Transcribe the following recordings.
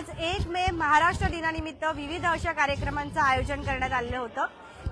आज एक मे महाराष्ट्र दिनानिमित्त विविध अशा कार्यक्रमांचं आयोजन करण्यात आलेलं होतं.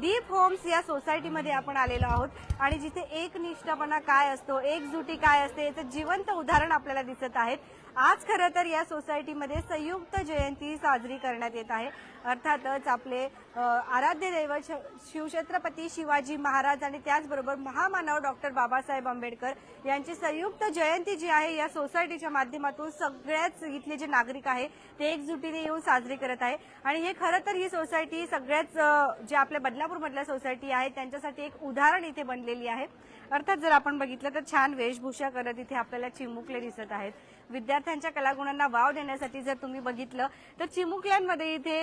दीप होम्स या सोसायटीमध्ये आपण आलेलो आहोत. आणि जिथे एकनिष्ठपणा काय असतो एकजुटी काय असते याचं जिवंत उदाहरण आपल्याला दिसत आहेत. आज खरं तर या सोसायटीमध्ये संयुक्त जयंती साजरी करण्यात येत आहे. अर्थातच आपले आराध्य दैवत श- शिवछत्रपती शिवाजी महाराज आणि त्याचबरोबर महामानव डॉक्टर बाबासाहेब आंबेडकर यांची संयुक्त जयंती जी आहे या सोसायटीच्या माध्यमातून सगळ्याच इथले जे नागरिक आहे ते एकजुटीने येऊन साजरी करत आहे. आणि हे खरं तर ही सोसायटी सगळ्याच जे आपल्या बदलापूरमधल्या सोसायटी आहे त्यांच्यासाठी एक उदाहरण इथे बनलेली आहे. अर्थात जर आपण बघितलं तर छान वेशभूषा करत इथे आपल्याला चिमुकले दिसत आहेत. विद्यार्थ्यांच्या कलागुणांना वाव देण्यासाठी जर तुम्ही बघितलं तर चिमुकल्यांमध्ये इथे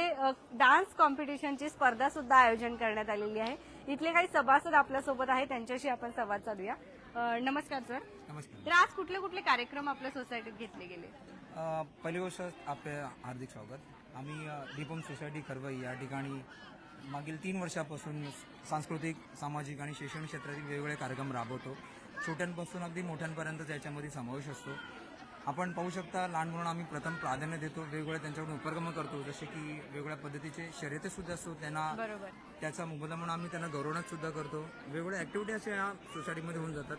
डान्स कॉम्पिटिशनची स्पर्धा सुद्धा आयोजन करण्यात आलेली आहे. इथले काही सभासद आपल्यासोबत आहे त्यांच्याशी आपण संवाद साधूया. नमस्कार सर. नमस्कार. तर आज कुठले कुठले कार्यक्रम आपल्या सोसायटीत घेतले गेले? पहिली गोष्ट आपले हार्दिक स्वागत. आम्ही दीपम सोसायटी खरवई या ठिकाणी मागील तीन वर्षापासून सांस्कृतिक सामाजिक आणि शैक्षणिक क्षेत्रातील वेगवेगळे कार्यक्रम राबवतो. छोट्यांपासून अगदी मोठ्यांपर्यंत याच्यामध्ये समावेश असतो. आपण पाहू शकता लहान मुलांना आम्ही प्रथम प्राधान्य देतो वेगवेगळे त्यांच्याकडून उपक्रम करतो जसे की वेगवेगळ्या पद्धतीचे शर्यती सुद्धा असतो त्यांना बरोबर. त्याचा मोबदला म्हणून आम्ही त्यांना गौरवण्यात सुद्धा करतो. वेगवेगळ्या ॲक्टिव्हिटी अशा या सोसायटीमध्ये होऊन जातात.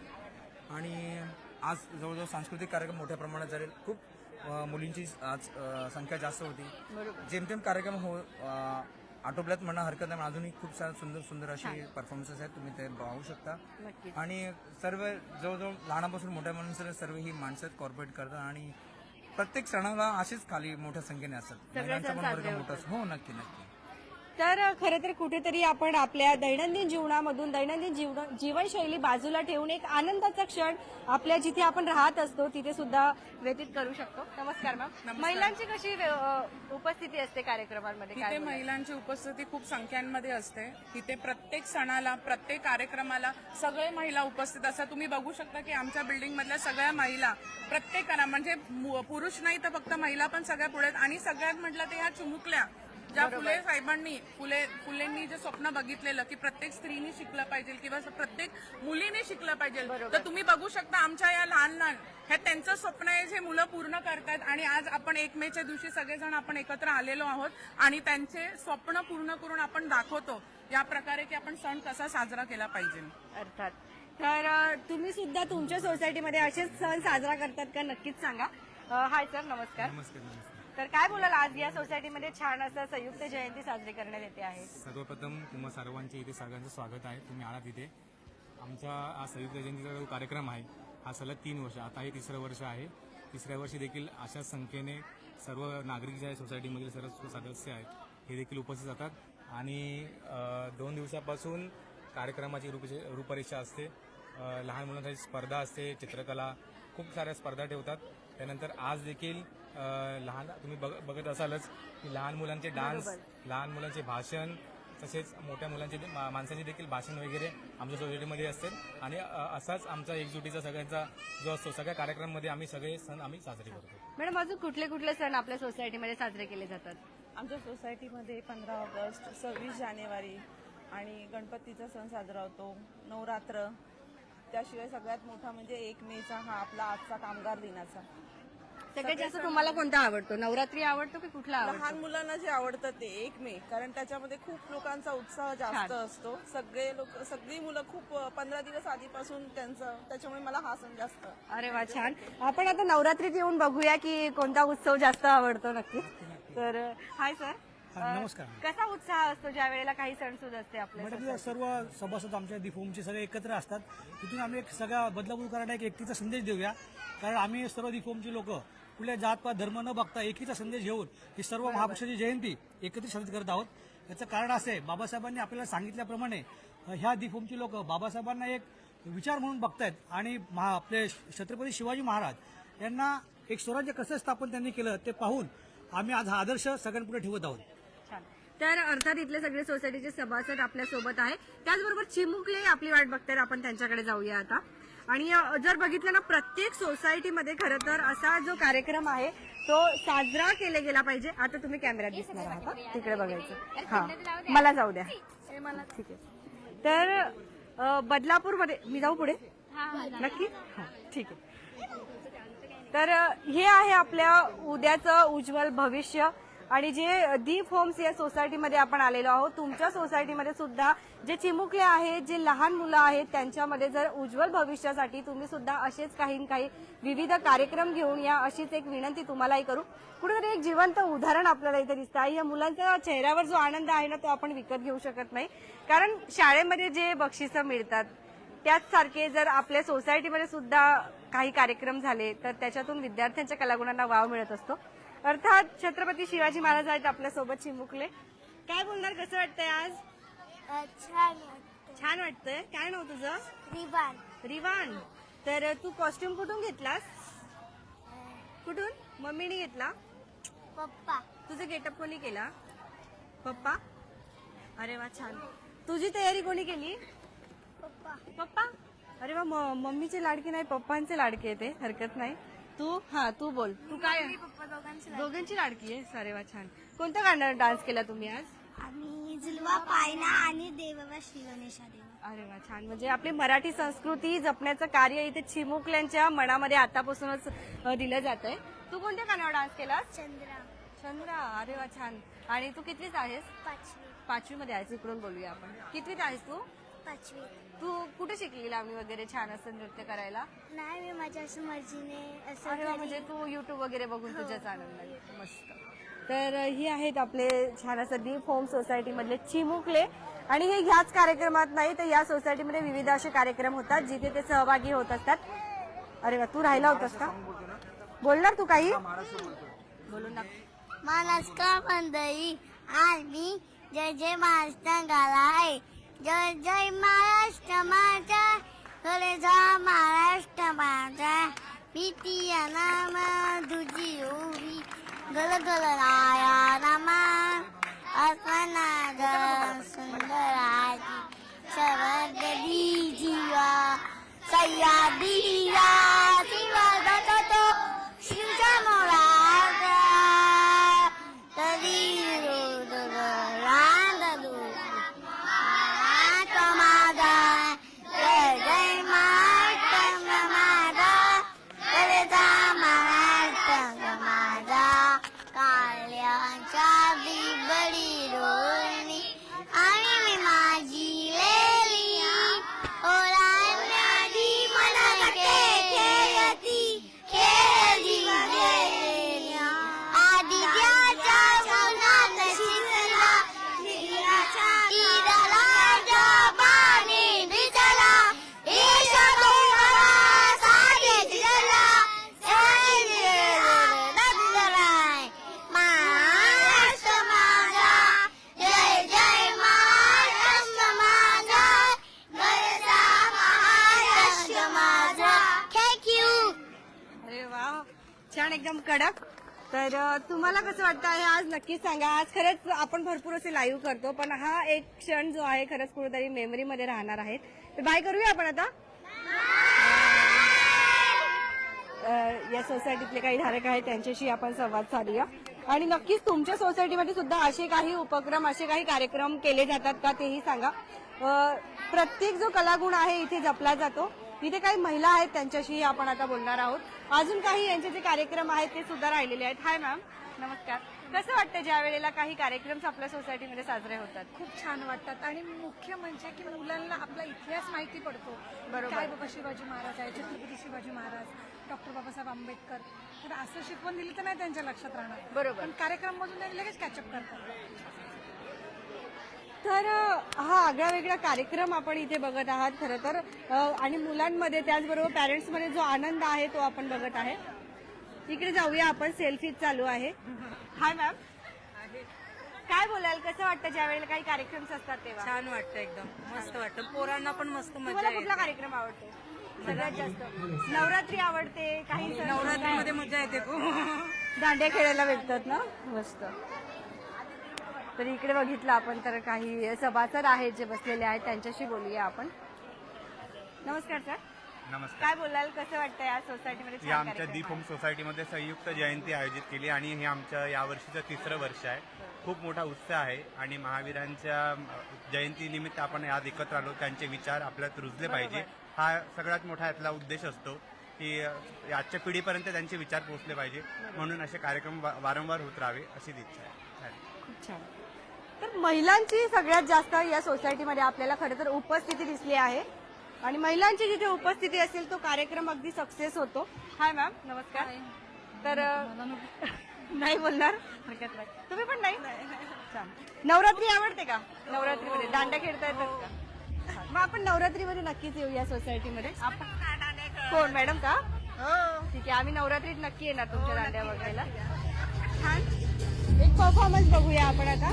आणि आज जवळजवळ सांस्कृतिक कार्यक्रम मोठ्या प्रमाणात झाले. खूप अ, मुलींची आज अ, संख्या जास्त होती. बरोबर. जेमतेम कार्यक्रम हो अ, आटोपल्यात म्हणणं हरकत नाही अजूनही खूप सारे सुंदर सुंदर असे परफॉर्मन्सेस आहेत तुम्ही ते पाहू शकता. आणि सर्व जवळजवळ लहानापासून मोठ्या माणसाला सर्व ही माणसं कॉर्पोरेट करतात आणि प्रत्येक सणाला असेच खाली मोठ्या संख्येने असतात. महिलांचा पण वर्ग मोठा. हो नक्की नक्की. तर खरं तर कुठेतरी आपण आपल्या दैनंदिन जीवनामधून दैनंदिन जीवन जीवनशैली बाजूला ठेवून एक आनंदाचा क्षण आपल्या जिथे आपण राहत असतो तिथे सुद्धा व्यतीत करू शकतो. नमस्कार मॅम. महिलांची कशी उपस्थिती असते कार्यक्रमांमध्ये? तिथे? महिलांची उपस्थिती खूप संख्यांमध्ये असते. तिथे प्रत्येक सणाला प्रत्येक कार्यक्रमाला सगळे महिला उपस्थित असतात. तुम्ही बघू शकता की आमच्या बिल्डिंग मधल्या सगळ्या महिला प्रत्येकाला म्हणजे पुरुष नाही तर फक्त महिला पण सगळ्या पुढे. आणि सगळ्यात म्हटलं ते ह्या चिमुकल्या ज्या फुले साहेबांनी फुले फुलेंनी जे स्वप्न बघितलेलं की प्रत्येक स्त्रीने शिकलं पाहिजे किंवा प्रत्येक मुलीने शिकलं पाहिजे तर तुम्ही बघू शकता आमच्या या लहान लहान ह्या त्यांचं स्वप्न आहे जे मुलं पूर्ण करतात आणि आज आपण एक मेच्या दिवशी सगळेजण आपण एकत्र आलेलो आहोत आणि त्यांचे स्वप्न पूर्ण करून आपण दाखवतो या प्रकारे की आपण सण कसा साजरा केला पाहिजे. अर्थात. तर तुम्ही सुद्धा तुमच्या सोसायटीमध्ये असेच सण साजरा करतात का? नक्कीच सांगा. हाय सर नमस्कार नमस्कार. तर काय बोलाल आज या सोसायटीमध्ये छान असं संयुक्त जयंती साजरी करण्यात येते आहे? सर्वप्रथम तुम्हा सर्वांचे इथे सगळ्यांचं स्वागत आहे. तुम्ही आलात इथे. आमचा हा संयुक्त जयंतीचा जो कार्यक्रम आहे हा सलग तीन वर्ष आता हे तिसरं वर्ष आहे. तिसऱ्या वर्षी देखील अशाच संख्येने सर्व नागरिक जे आहे सोसायटीमधील सर्व सदस्य आहेत हे देखील उपस्थित जातात आणि दोन दिवसापासून कार्यक्रमाची रूप रूपरेषा असते. लहान मुलांसाठी स्पर्धा असते चित्रकला खूप साऱ्या स्पर्धा ठेवतात. त्यानंतर आज देखील लहान तुम्ही बघ- बघत असालच की लहान मुलांचे डान्स लहान मुलांचे भाषण तसेच मोठ्या मुलांचे माणसांचे देखील भाषण वगैरे आमच्या सोसायटीमध्ये असते. आणि असाच आमचा एकजुटीचा सगळ्यांचा जो असतो सगळ्या कार्यक्रमामध्ये आम्ही सगळे सण आम्ही साजरे करतो. मॅडम अजून कुठले कुठले सण आपल्या सोसायटीमध्ये साजरे केले जातात? आमच्या सोसायटीमध्ये पंधरा ऑगस्ट सव्वीस जानेवारी आणि गणपतीचा सण साजरा होतो. नवरात्र. त्याशिवाय सगळ्यात मोठा म्हणजे एक मेचा हा आपला आजचा कामगार दिनाचा. सगळ्यात जास्त तुम्हाला कोणता आवडतो? नवरात्री आवडतो की कुठला आवडतो? लहान मुलांना जे आवडतं ते एक मे कारण त्याच्यामध्ये खूप लोकांचा उत्साह जास्त असतो. सगळे लोक सगळी मुलं खूप पंधरा दिवस आधीपासून त्यांचं त्याच्यामुळे मला हा सण जास्त अरे वा छान. आपण आता नवरात्रीत येऊन बघूया की कोणता उत्सव जास्त आवडतो नक्कीच. तर हाय सर. नमस्कार. कसा उत्साह असतो ज्या वेळेला काही सणसूद असते आपल्या मॅडम सर्व सभासद आमच्या दिफोमचे सगळे एकत्र असतात. तिथून आम्ही एक सगळ्या बदलापूरकरांना एक एकतीचा संदेश देऊया. कारण आम्ही सर्व दिफोमचे लोक कुठल्या जातपात धर्म न बघता एकीचा संदेश घेऊन ही सर्व महापुरुषाची जयंती एकत्रित साजरी करत आहोत. याचं कारण असं आहे बाबासाहेबांनी आपल्याला सांगितल्याप्रमाणे ह्या दिफोमची लोक बाबासाहेबांना एक विचार म्हणून बघतायत आणि महा आपले छत्रपती शिवाजी महाराज यांना एक स्वराज्य कसं स्थापन त्यांनी केलं ते पाहून आम्ही आज हा आदर्श सगळ्यांपुढे ठेवत आहोत. तर अर्थात इथले सगळे सोसायटीचे सभासद आपल्यासोबत आहे त्याचबरोबर चिमुकले आपली वाट बघतात आपण त्यांच्याकडे जाऊया आता. आणि जर बघितलं ना प्रत्येक सोसायटीमध्ये खरं तर असा जो कार्यक्रम आहे तो साजरा केला गेला पाहिजे. आता तुम्ही कॅमेऱ्यात दिसणार आहात? तिकडे बघायचं. हा. मला जाऊ द्या. ठीक आहे. तर बदलापूरमध्ये मी जाऊ पुढे? नक्की? हा ठीक आहे. तर हे आहे आपल्या उद्याचं उज्ज्वल भविष्य. आणि जे दीप होम्स या सोसायटीमध्ये आपण आलेलो आहोत तुमच्या सोसायटीमध्ये सुद्धा जे चिमुकले आहेत जे लहान मुलं आहेत त्यांच्यामध्ये जर उज्ज्वल भविष्यासाठी तुम्ही सुद्धा असेच काही काही विविध कार्यक्रम घेऊन या अशीच एक विनंती तुम्हालाही करू. कुठेतरी एक जिवंत उदाहरण आपल्याला इथे दिसतं आहे. या मुलांच्या चेहऱ्यावर जो आनंद आहे ना तो आपण विकत घेऊ शकत नाही. कारण शाळेमध्ये जे बक्षिसं मिळतात त्याच सारखे जर आपल्या सोसायटीमध्ये सुद्धा काही कार्यक्रम झाले तर त्याच्यातून विद्यार्थ्यांच्या कलागुणांना वाव मिळत असतो. अर्थात छत्रपती शिवाजी महाराज आहेत आपल्यासोबत चिमुकले. काय बोलणार कसं वाटतंय आज? छान छान वाटतंय. काय नाव तुझं? रिबान रिवान. तर तू कॉस्ट्युम कुठून घेतलास? कुठून? मम्मीने घेतला? पप्पा. तुझं गेटअप कोणी केला? पप्पा? अरे वा छान. तुझी तयारी कोणी केली? पप्पा. पप्पा? अरे वा मम्मीचे लाडके नाही पप्पांचे लाडके ते हरकत नाही. तू? हा तू बोल. तू काय? पप्पा दोघांचे दोघांची लाडकी आहे अरे वा छान. कोणत्या गाण्यावर डान्स केला तुम्ही आज? आम्ही जुलवा पायना आणि देववा श्री गणेशा देवा. अरे वा छान. म्हणजे आपली मराठी संस्कृती जपण्याचं कार्य इथे चिमुकल्यांच्या मनामध्ये आतापासूनच अ, दिलं जात आहे तू कोणत्या गाण्यावर डान्स केलास चंद्रा. चंद्रा. अरे वा छान. आणि तू कितवीत आहेस? पाचवी. पाचवी मध्ये आहेस इकडून बोलूया आपण. कितवीत आहेस तू? पाचवी तू कुठे शिकली लावणी वगैरे छान असं नृत्य करायला नाही मी माझ्या असं मर्जीने असं अरे वा, घरी- म्हणजे तू युट्यूब वगैरे बघून तुझ्याच आनंद मस्त तर ही आहेत आपले छान असं दीप होम सोसायटी मधले चिमुकले आणि हे ह्याच कार्यक्रमात नाही तर या सोसायटीमध्ये विविध असे कार्यक्रम होतात जिथे ते सहभागी होत असतात अरे वा तू राहिला होतास का बोलणार तू काही बोलून दाखव महाराष्ट्र मंडळी आम्ही जय जय महाराष्ट्र गाला आहे જય જય મહારાષ્ટ્ર માતા ઘરે જા મહારાષ્ટ્ર માતા પીતિયા નામા દુજી ઊભી ગલ ગલ રાયા નામા અર્પણા ગળ સુંદરાજી. સવર્ગ દી જીવા સૈયા દીરા कडक. तर तुम्हाला कसं वाटतं आहे आज? नक्कीच सांगा. आज खरंच आपण भरपूर असे लाईव्ह करतो पण हा एक क्षण जो आहे खरंच कुठेतरी मेमरी मध्ये राहणार आहे. तर बाय करूया आपण आता? या सोसायटीतले काही धारक आहेत त्यांच्याशी आपण संवाद साधूया. आणि नक्कीच तुमच्या सोसायटीमध्ये सुद्धा असे काही उपक्रम असे काही कार्यक्रम केले जातात का तेही सांगा. प्रत्येक जो कलागुण आहे इथे जपला जातो. इथे काही महिला आहेत त्यांच्याशी आपण आता बोलणार आहोत. अजून काही यांचे जे कार्यक्रम आहेत ते सुद्धा राहिलेले आहेत. Hi ma'am. नमस्कार. कसं वाटतं ज्या वेळेला काही कार्यक्रम आपल्या सोसायटीमध्ये साजरे होतात? खूप छान वाटतात. आणि मुख्य म्हणजे की मुलांना आपला इतिहास माहिती पडतो. बरोबर. काय बाबा शिवाजी महाराज आहे छत्रपती शिवाजी महाराज डॉक्टर बाबासाहेब आंबेडकर. तर असं शिकवण दिली तर नाही त्यांच्या लक्षात राहणार. बरोबर. पण कार्यक्रम मधून लगेच कॅचअप करतात. तर हा आगळा वेगळा कार्यक्रम आपण इथे बघत आहात खरं तर. आणि मुलांमध्ये त्याचबरोबर पॅरेंट्समध्ये जो आनंद आहे तो आपण बघत आहे. इकडे जाऊया आपण सेल्फी चालू आहे. हाय मॅम काय बोलाल? कसं वाटतं ज्या वेळेला काही कार्यक्रम असतात तेव्हा? छान वाटतं एकदम. मस्त वाटतं. पोरांना पण मस्त मजा कुठला कार्यक्रम आवडतो? सगळ्यात जास्त. नवरात्री आवडते काही नवरात्रीमध्ये मजा येते खूप. दांड्या खेळायला भेटतात ना? मस्त. तर इकडे बघितलं आपण तर काही सभासद आहेत जे बसलेले आहेत त्यांच्याशी बोलूया आपण. नमस्कार सर. नमस्कार. काय बोलाल? कसं वाटतं या सोसायटीमध्ये या आमच्या दीप? होम सोसायटीमध्ये संयुक्त जयंती आयोजित केली आणि हे आमच्या यावर्षीचं तिसरं वर्ष आहे. खूप मोठा उत्साह आहे आणि महावीरांच्या जयंतीनिमित्त आपण आज एकत्र आलो. त्यांचे विचार आपल्यात रुजले पाहिजे. हा सगळ्यात मोठा यातला उद्देश असतो. की आजच्या पिढीपर्यंत त्यांचे विचार पोहोचले पाहिजे. म्हणून असे कार्यक्रम वारंवार होत राहावे अशी इच्छा आहे. खूप छान. तर महिलांची सगळ्यात जास्त या सोसायटीमध्ये आपल्याला खरं तर उपस्थिती दिसली आहे. आणि महिलांची जिथे उपस्थिती असेल तो कार्यक्रम अगदी सक्सेस होतो. हाय मॅम नमस्कार. तर नाही बोलणार? हरकत नाही. तुम्ही पण नाही? छान. नवरात्री आवडते का? नवरात्रीमध्ये. दांड्या खेळता येतात का? छान. मग आपण नवरात्रीमध्ये नक्कीच येऊ या सोसायटीमध्ये. आपण कोण? मॅडम का? ठीक आहे आम्ही नवरात्रीत नक्की येणार तुमच्या दांड्या बघायला. छान. एक परफॉर्मन्स बघूया आपण आता.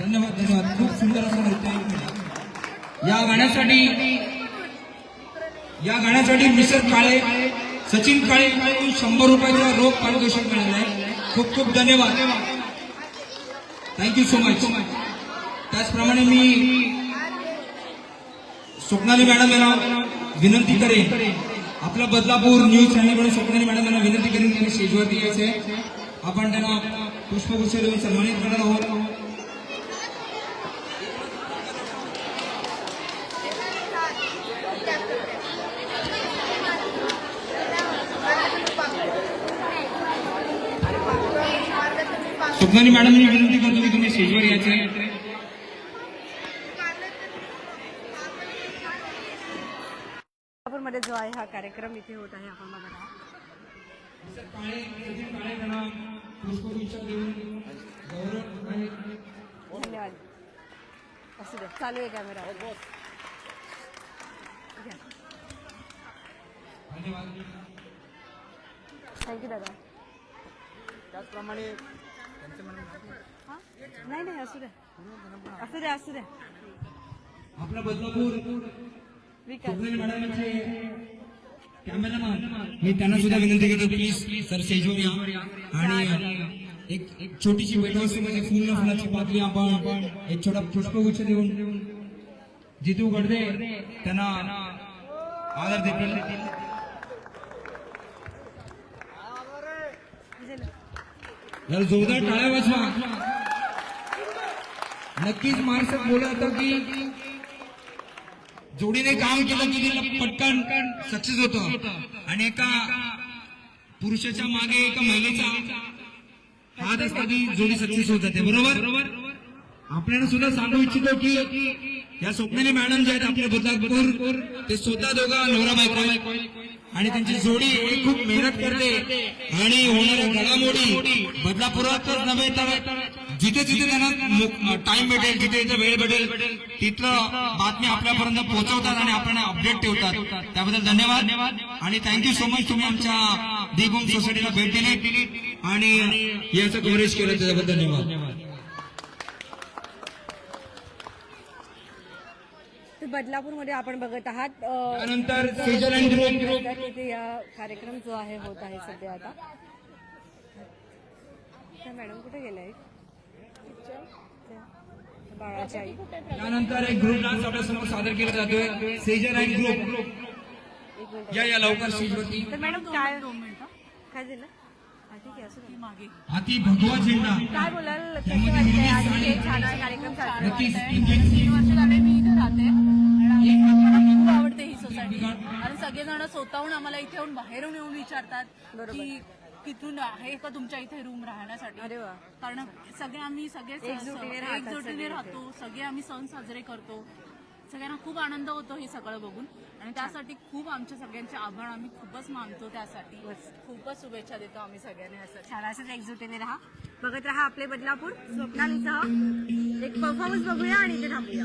धन्यवाद धन्यवाद. खूप सुंदर असं नृत्य या गाण्यासाठी या गाण्यासाठी मिसर काळे सचिन काळे यांनी शंभर रुपयाचा रोख पारितोषिक मिळालं आहे खूप खूप धन्यवाद. थँक्यू सो मच त्याचप्रमाणे मी स्वप्नाली मॅडम यांना विनंती करेन. आपला बदलापूर न्यूज चॅनलकडून स्वप्नाली मॅडम यांना विनंती करेन त्यांनी स्टेजवरती यायचे आपण त्यांना पुष्पगुच्छ देऊन सन्मानित करणार आहोत. स्वप्नाली मॅडमनी विनंती करतो की तुम्ही स्टेजवर यायचे. मध्ये जो आहे हा कार्यक्रम इथे होत आहे आपण बघत आहात. धन्यवाद. असू द्या चालू आहे कॅमेरा थँक्यू दादा. त्याचप्रमाणे हा? नाही नाही असू द्या असू द्या असू द्या आपला बदलापूर विकास. मॅडमचे कॅमेरामॅन मी त्यांना सुद्धा विनंती करतो प्लीज सर स्टेजवर या. आणि एक एक छोटीशी भेटवस्तू म्हणजे फुल फुलाची पातळी आपण एक छोटा पुष्पगुच्छ देऊन जितू गडदे त्यांना आदर देतील. जरा जोरदार टाळ्या वाजवा. नक्कीच माणसं बोलत होतं की जोडीने काम केलं की तिला पटकन सक्सेस होतं. आणि एका पुरुषाच्या मागे एका महिलेचा हात असता की जोडी सक्सेस होत जाते. बरोबर? आपल्याला सुद्धा सांगू इच्छितो की या स्वप्नाली मॅडम जे आहेत आपल्या बदलापूर ते स्वतः दोघा नवरा बायको आणि त्यांची जोडी खूप मेहनत करते. आणि होणाऱ्या घडामोडी बदलापुरातच नव्हे तर जिथे जिथे त्यांना टाइम भेटेल जिथे जिथे वेळ भेटेल तिथलं बातमी आपल्यापर्यंत पोहोचवतात आणि आपल्याला अपडेट ठेवतात. त्याबद्दल धन्यवाद. आणि थँक्यू सो मच तुम्ही आमच्या दिगुम सोसायटीला भेट दिली आणि याचं कव्हरेज केलं त्याच्याबद्दल धन्यवाद. बदलापूरमध्ये आपण बघत आहात. तिथे या कार्यक्रम जो आहे होत आहे सध्या आता. मॅडम कुठे गेल्या बाळाच्या आई. त्यानंतर एक ग्रुप डान्स आपल्यासमोर सादर केला जातोय. सेजल अँड ग्रुप या या लवकर स्टेजवरती तर मॅडम काय काय झालं? हाती भगवा झेंडा. काय बोलाल? कार्यक्रम साजरा नक्कीच तीन वर्ष झाले मी इथे राहते. आणि मला खूप आवडते ही सोसायटी कारण सगळेजण स्वतःहून आम्हाला इथे येऊन बाहेरून येऊन विचारतात की तिथून आहे का तुमच्या इथे रूम राहण्यासाठी? अरे वा. कारण सगळे आम्ही सगळे एकजुटीने. राहतो. सगळे आम्ही सण साजरे करतो. सगळ्यांना खूप आनंद होतो हे सगळं बघून. आणि त्यासाठी खूप आमच्या सगळ्यांचे आभार. आम्ही खूपच मानतो त्यासाठी. खूपच शुभेच्छा देतो आम्ही सगळ्यांनी यासाठी. छान असंच एकजुटीने राहा. बघत राहा आपले बदलापूर. स्वप्नालीसह एक परफॉर्मन्स बघूया आणि इथे थांबूया.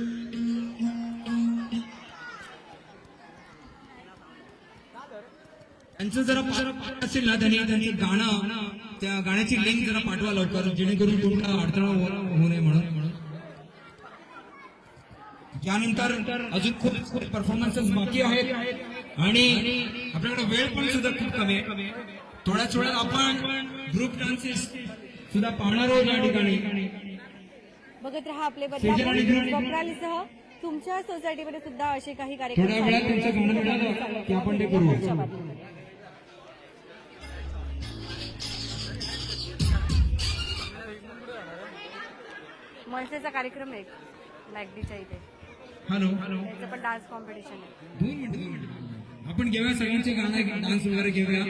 त्यांचं जरा असेल ना त्यांनी त्यांचं गाणं त्या गाण्याची लिंक जरा पाठवा लवकर जेणेकरून कोणता अडथळा हो- होऊ नये म्हणून. त्यानंतर अजून खूप परफॉर्मन्सेस बाकी आहेत. आणि आपल्याकडे वेळ पण सुद्धा खूप कमी आहे. थोड्याच वेळात आपण ग्रुप डान्सेस सुद्धा पाहणार आहोत या ठिकाणी. बघत राहा आपले. स्वप्नालीसह तुमच्या सोसायटीमध्ये सुद्धा असे काही थोड्या वेळात कार्यक्रम तुमचं गाणं मिळालं की आपण ते करू. मनसेचा कार्यक्रम आहे. मॅगडीच्या इथे. हॅलो. हॅलो. पण डान्स कॉम्पिटिशन आहे. दोन मिनिटं दोन मिनिटं. आपण घेऊया सगळ्यांचे गाणं डान्स वगैरे घेऊया.